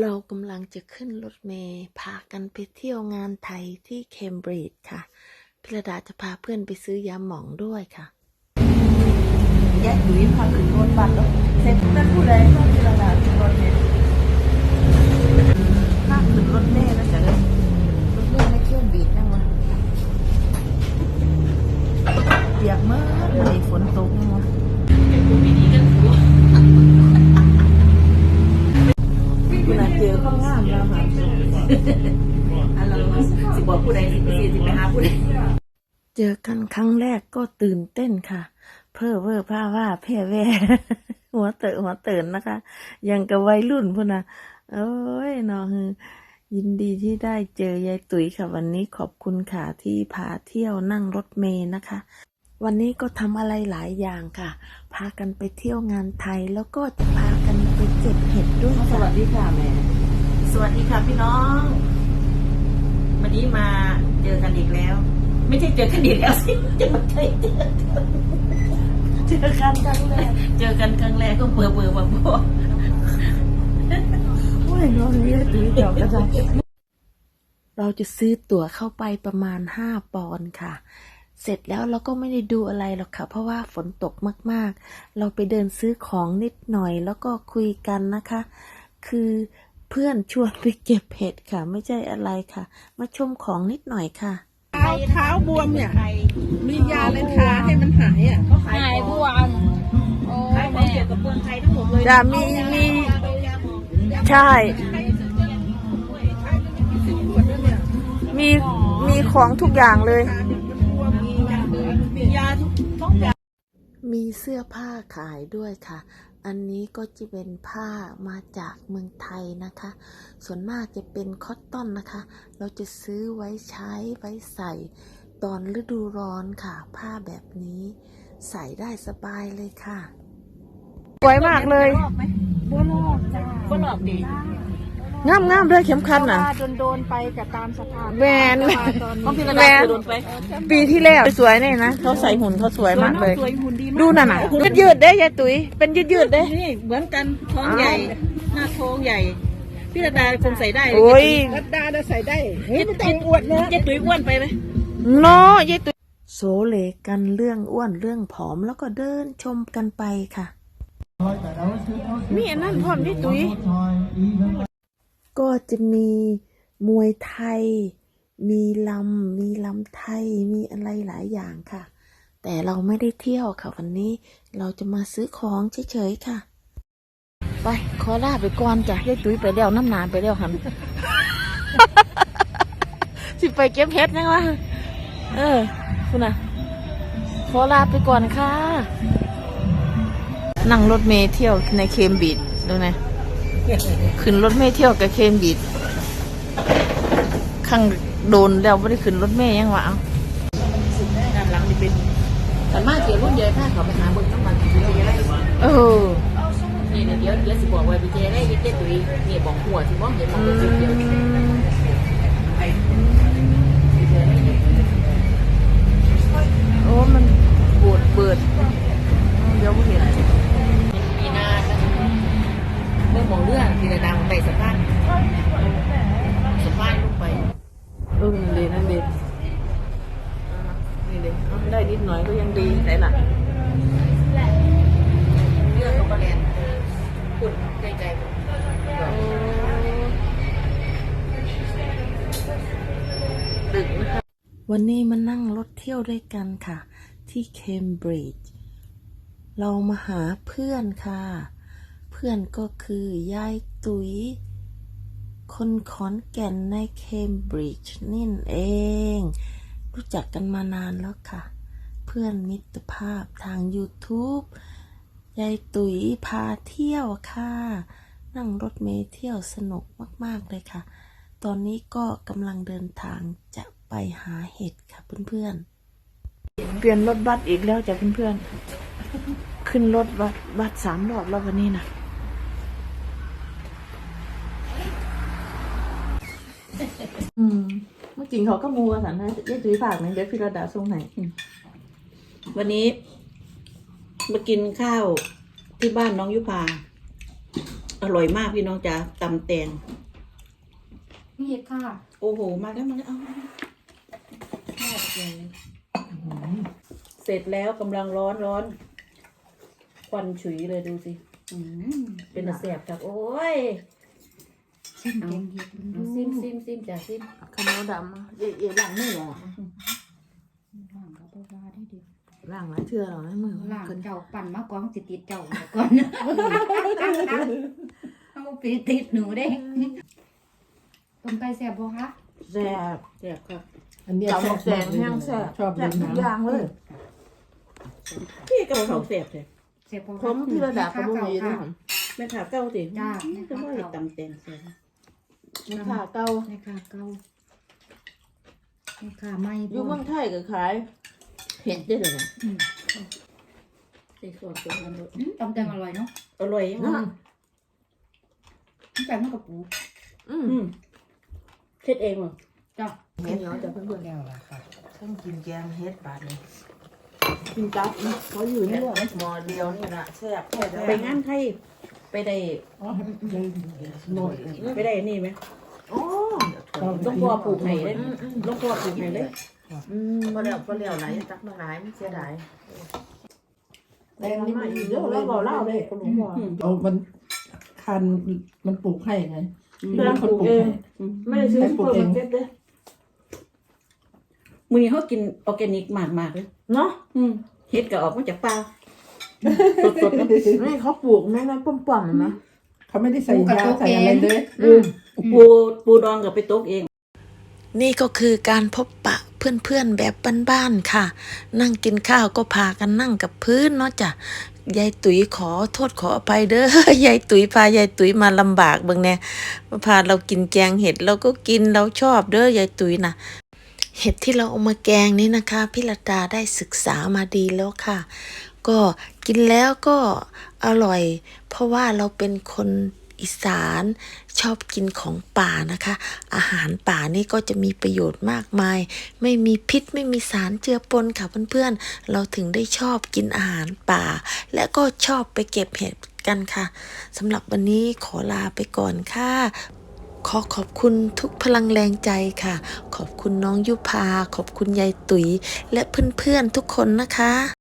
เรากำลังจะขึ้นรถเมล์พากันไปเที่ยวงานไทยที่เคมบริดจ์ค่ะ พิรดาจะพาเพื่อนไปซื้อยาหมองด้วยค่ะแยกอยู่ที่พักขึ้นรถบัสแล้วเซ็นนั่นผู้ใดก็พิระดับรถเมล์ เจอกันครั้งแรกก็ตื่นเต้นค่ะ เพ้อเวอร์ผ้าว่าเพ่แว่หัวเตอะหัวเตื่นนะคะ ยังกับวัยรุ่นพุ่นนะโอ้ยเนาะคือยินดีที่ได้เจอยายตุ๋ยค่ะ วันนี้ขอบคุณค่ะที่พาเที่ยวนั่งรถเมล์นะคะ วันนี้ก็ทำอะไรหลายอย่างค่ะ พากันไปเที่ยวงานไทยแล้วก็จะพากันไปเก็บเห็ดด้วยสค่ะวัสดีค่ะแม่สวัสดีค่ะพี่น้อง วันนี้มาเจอกันอีกแล้ว ไม่ใช่เจอกันอีกแล้วสิจะมาเคยเจอกันเจอกันครั้งแรกเจอกันครั้งแรกก็เบื่อเบื่อมาบอกโอ้ยน้องนี่ตุ๋ยเดี๋ยวก็ได้เราจะซื้อตั๋วเข้าไปประมาณห้าปอนด์ค่ะเสร็จแล้วเราก็ไม่ได้ดูอะไรหรอกค่ะ เพราะว่าฝนตกมากๆ เราไปเดินซื้อของนิดหน่อยแล้วก็คุยกันนะคะ คือ เพื่อนชวนไปเก็บเห็ดค่ะ ไม่ใช่อะไรค่ะ มาชมของนิดหน่อยค่ะเท้าเท้าบวมเนี่ย มียาอะไรทาให้มันหายอะหายบวมโอ้ขายของแม่เกี่ยวกับเมืองไทยทั้งหมดเลยจะมีมีใช่ มีมีของทุกอย่างเลย มียาทุกทุกอย่างมีเสื้อผ้าขายด้วยค่ะ อันนี้ก็จะเป็นผ้ามาจากเมืองไทยนะคะ ส่วนมากจะเป็นคอตตอนนะคะ เราจะซื้อไว้ใช้ไว้ใส่ ตอนฤดูร้อนค่ะ ผ้าแบบนี้ ใส่ได้สบายเลยค่ะ สวยมากเลย บัวลอกจ้าก็หลอกดี งามงามด้วยเข็มขัดเพราะน่ะว่าโดนโดนๆไปกับตามสภาพแหวนแต่ว่าตอนของพี่นี้ระดาเคยโดนไปปีที่แล้วสวยเนี่ยนะเขาใส่หุ่นเขาสวยมากเลย สวยหุ่นดีมากดูน่ะน่ะยืดยืดๆได้ยายตุ๋ยเป็นยืดยืดๆได้ นี่เหมือนกันท้องใหญ่ หน้าท้องใหญ่พี่ระดาคงใส่ได้โอ้ยรัดดาจะใส่ได้เฮ้ยไม่ต้องอวดนะเจ๊ตุ้ยอ้วนไปไหม เนาะยายตุ๋ยโซเลกันเรื่องอ้วนเรื่องผอมแล้วก็เดินชมกันไปค่ะ มีอันนั้นพร้อมยายตุ๋ย ก็จะมีมวยไทย มีลำ มีลำไทย มีอะไรหลายอย่างค่ะ แต่เราไม่ได้เที่ยวค่ะวันนี้ เราจะมาซื้อของเฉยๆค่ะ ไป ขอลาไปก่อนจ้ะยายตุ๋ยไปแล้วน้ำนานไปแล้วหัน สิไปเก็บเห็ดยังวะ เออ คุณน่ะ ขอลาไปก่อนค่ะ นั่งรถเมล์เที่ยวในเคมบีดดูนะ ขึ้นรถเมล์เที่ยวกับเคมบิดข้างโดนแล้วไม่ได้ขึ้นรถเมล์ยังวะเอาด้านหลังนี่เป็นแต่มากเกี่ยวรุ่นใหญ่ผ้าเขาไปหาเบิ้งน้ำมันที่เราได้เออนี่เดี๋ยวเดี๋ยวสิบอกไว้พี่เจได้ยินเจ๊ตุ้ยนี่บอกหัวที่ว่าเห็นมองเป็นเดียว โอ้มันปวดเบิดเดี๋ยวบ่เห็น มีนาเรื่องมองเรื่องทีละดังในสะพานสะพานลงไป เออนั่นดีนั่นดีนี่ดีเอา ได้นิดหน่อยก็ยังดีไหนล่ะเรื่องตรงกระแลนคุณใจใจดึกนะคะวันนี้มานั่งรถเที่ยวด้วยกันค่ะ ที่เคมบริดจ์เรามาหาเพื่อนค่ะ เพื่อนก็คือยายตุ๋ย คนขอนแก่นในเคมบริดจ์นี่เอง รู้จักกันมานานแล้วค่ะ เพื่อนมิตรภาพทาง YouTube ยายตุ๋ยพาเที่ยวค่ะ นั่งรถเมล์เที่ยวสนุกมาก ๆ เลยค่ะ ตอนนี้ก็กำลังเดินทางจะไปหาเห็ดค่ะเพื่อนๆ เปลี่ยนรถบัสอีกแล้วจ้ะเพื่อนๆ ขึ้นรถบัสบัสสามรอบแล้ววันนี้นะอืมเมื่อกี้เขาก็มูกันสันนะยายจุ้ยฝากหนึ่งเดี๋ยวพี่ระดาส่งไหน วันนี้มากินข้าวที่บ้านน้องยุพาอร่อยมากพี่น้องจ๋าตำแตงนี่เห็ดค่ะโอ้โห มาแล้วมาแล้วเอาเสร็จแล้วกำลังร้อนร้อนควันฉุยเลยดูสิอืมเป็นตะแสบครับโอ้ยชิมแกงเห็ดมันดูซิมซิมซิมจ้ะซิมขนมดำเอ๋เอ๋หลังไม่หรอล่างกับปลาได้ดิ หลังหลายเชื่อหรอมือล่างเจ้าปั่นมากกว่าสิติดเจ้าเดี๋ยวก่อนเอาปีติดหนูเด้ต้มไก่แซ่บบ่คะแซ่บแสบครับอันนี้แซ่บแซ่บแห้งแซ่บชอบเลยนะอย่างเลยพี่กระเพราแสบเลยแซ่บบ่คะผมพี่ระดับกระบุมีนะแม่ขาเก้าสิจ้าจะไม่ตำแตงแสบมีขาเก่าแม่ค่ะเก่าแม่ค่ะไม่อยู่เมืองไทยก็ขาย เห็ดได้เลยใส่ส่วนตัวมันด้วยอืมตำแตงอร่อยเนาะอร่อยยังไงนะน้ำแตงมันกับปูอืมอืมเช็ดเองเหรอจ้าเห็ดเหนียวจะเพื่อนแล้วล่ะค่ะๆต้องกินแกงเห็ดบาดเลยกินจับเขาอยู่นี่หมอเดียวนี่นะแซ่บแค่ไปงานไทยไปได้อ๋อหน่อยไปได้นี่ไหมอ๋อต้องพ่อปลูกไห้เลยต้องพ่อปลูกไห้เลย อืมพอแล้วพอแล้วไหลตักมาหลายไม่เสียดายแดงนี่มันเยอะแล้วบอกเล่าเลยคุณหลวงพ่อเอามันคันมันปลูกให้ไงเรื่องปลูกเองไม่ได้ซื้อเพิ่มมาเก็ตเลยมือนี้เขากินออร์แกนิกมากมากๆเลยเนาะอืมเฮ็ดก็ออกมาจากป่าสดๆนะนี่เขาปลูกแม่นะป้อมๆนะเขาไม่ได้ใส่ยาใส่อะไรเลยอืมปูปูดองกับไปตกเอง นี่ก็คือการพบปะ เพื่อนๆแบบบ้านๆค่ะ นั่งกินข้าวก็พากันนั่งกับพื้นเนาะจ้ะยายตุ๋ยขอโทษขออภัยเด้อยายตุ๋ยพายายตุ๋ยมาลำบากบิ่งแน่มาพาเรากินแกงเห็ดเราก็กินเราชอบเด้อยายตุ๋ยนะเห็ดที่เราเอามาแกงนี่นะคะพี่ลดาได้ศึกษามาดีแล้วค่ะ ก็กินแล้วก็อร่อย เพราะว่าเราเป็นคน อีสานชอบกินของป่านะคะ อาหารป่านี่ก็จะมีประโยชน์มากมาย ไม่มีพิษไม่มีสารเจือปนค่ะเพื่อนๆ เราถึงได้ชอบกินอาหารป่า และก็ชอบไปเก็บเห็ดกันค่ะสำหรับวันนี้ขอลาไปก่อนค่ะขอขอบคุณทุกพลังแรงใจค่ะ ขอบคุณน้องยุพา ขอบคุณยายตุ๋ย และเพื่อนๆทุกคนนะคะ